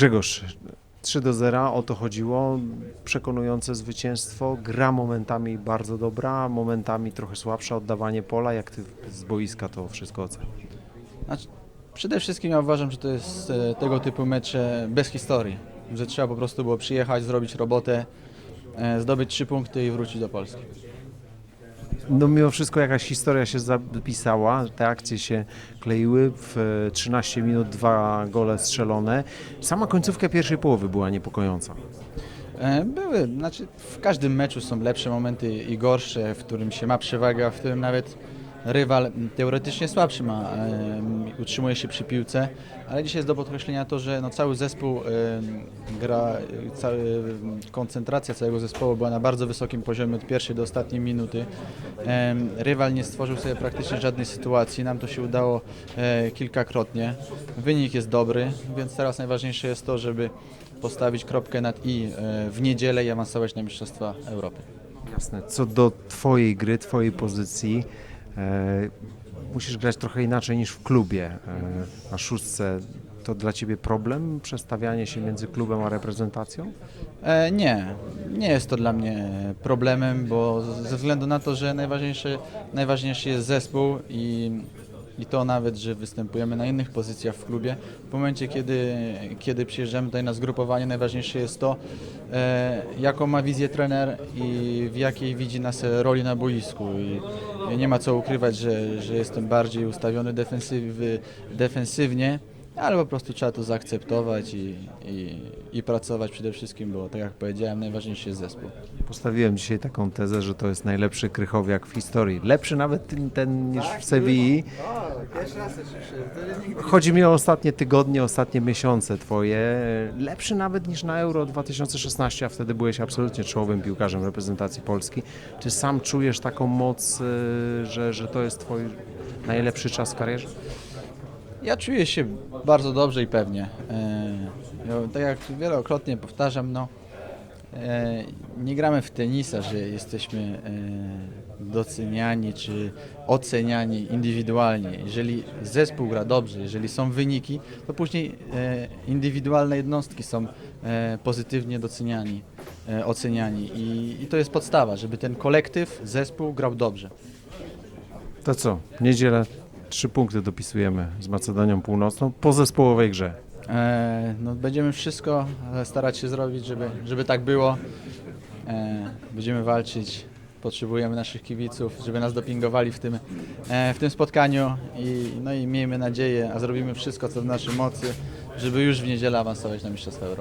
Grzegorz, 3 do 0, o to chodziło. Przekonujące zwycięstwo. Gra momentami bardzo dobra, momentami trochę słabsza, oddawanie pola. Jak ty z boiska to wszystko oceniasz? Znaczy, przede wszystkim ja uważam, że to jest e, tego typu mecze bez historii. Że trzeba po prostu było przyjechać, zrobić robotę, e, zdobyć trzy punkty i wrócić do Polski. No mimo wszystko jakaś historia się zapisała, te akcje się kleiły, w e, 13 minut dwa gole strzelone. Sama końcówka pierwszej połowy była niepokojąca. E, Były, znaczy w każdym meczu są lepsze momenty i gorsze, w którym się ma przewagę, a w którym nawet rywal teoretycznie słabszy ma, utrzymuje się przy piłce, ale dzisiaj jest do podkreślenia to, że no cały zespół gra, cały, koncentracja całego zespołu była na bardzo wysokim poziomie od pierwszej do ostatniej minuty. Rywal nie stworzył sobie praktycznie żadnej sytuacji, nam to się udało e, kilkakrotnie. Wynik jest dobry, więc teraz najważniejsze jest to, żeby postawić kropkę nad i e, w niedzielę i awansować na Mistrzostwa Europy. Jasne. Co do twojej gry, twojej pozycji, musisz grać trochę inaczej niż w klubie. E, na szóstce to dla ciebie problem, przestawianie się między klubem a reprezentacją? E, nie, nie jest to dla mnie problemem, bo ze względu na to, że najważniejszy, najważniejszy jest zespół i, i to nawet, że występujemy na innych pozycjach w klubie. W momencie, kiedy, kiedy przyjeżdżamy tutaj na zgrupowanie, najważniejsze jest to, e, jaką ma wizję trener i w jakiej widzi nas roli na boisku. I nie ma co ukrywać, że, że jestem bardziej ustawiony defensywnie, ale po prostu trzeba to zaakceptować i, i, i pracować przede wszystkim, bo tak jak powiedziałem, najważniejszy jest zespół. Postawiłem dzisiaj taką tezę, że to jest najlepszy krychowiak w historii. Lepszy nawet ten, ten niż w Sewilli. Chodzi mi o ostatnie tygodnie, ostatnie miesiące twoje. Lepszy nawet niż na Euro 2016, a wtedy byłeś absolutnie czołowym piłkarzem reprezentacji Polski. Czy sam czujesz taką moc, y, że, że to jest twój najlepszy czas w karierze? Ja czuję się bardzo dobrze i pewnie. E, tak jak wielokrotnie powtarzam, no, e, nie gramy w tenisa, że jesteśmy e, doceniani czy oceniani indywidualnie. Jeżeli zespół gra dobrze, jeżeli są wyniki, to później e, indywidualne jednostki są e, pozytywnie doceniani, e, oceniani I, i to jest podstawa, żeby ten kolektyw, zespół grał dobrze. To co? W niedzielę trzy punkty dopisujemy z Macedonią Północną po zespołowej grze. E, no, będziemy wszystko starać się zrobić, żeby, żeby tak było. E, będziemy walczyć. Potrzebujemy naszych kibiców, żeby nas dopingowali w tym, e, w tym spotkaniu i, no i miejmy nadzieję, a zrobimy wszystko, co w naszej mocy, żeby już w niedzielę awansować na Mistrzostwa Europy.